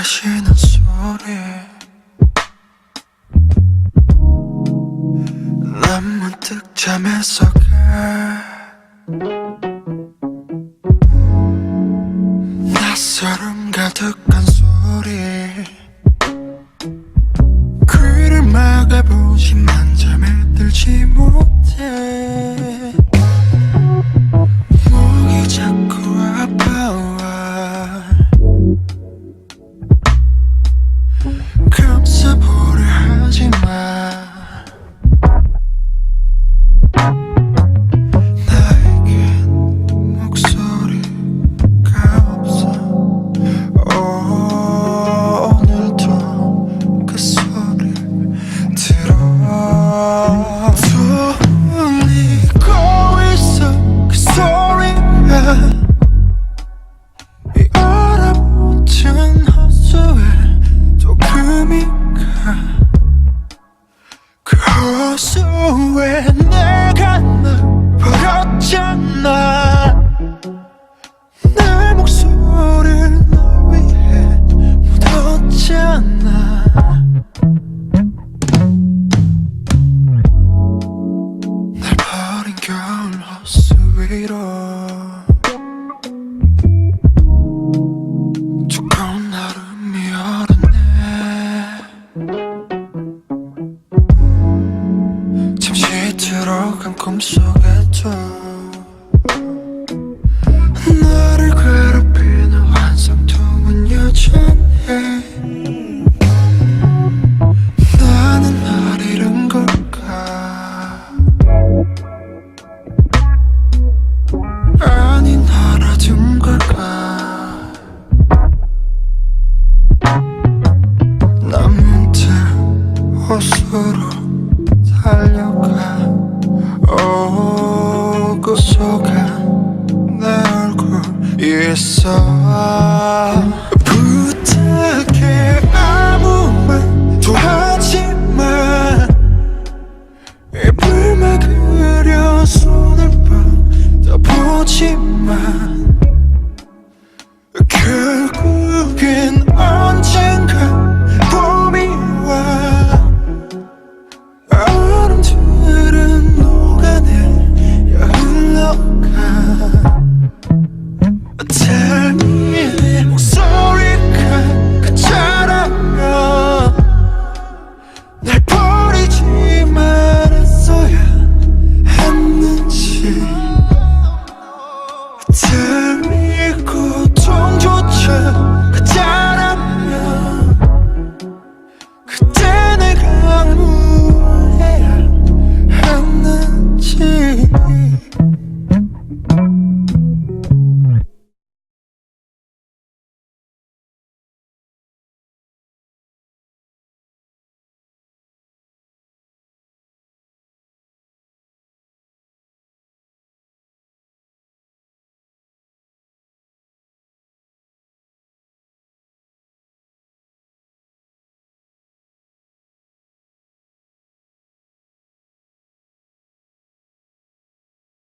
마시는 소리 난 문득 잠에서 가 낯설음 가득한 소리. 귀를 막아보지만 잠에 들지 못해 위로 두꺼운 얼음이 오르네. 잠시 들어간 꿈속에도 나를 괴롭히는 환상통은 여전해 오고 속아 내 얼굴 있어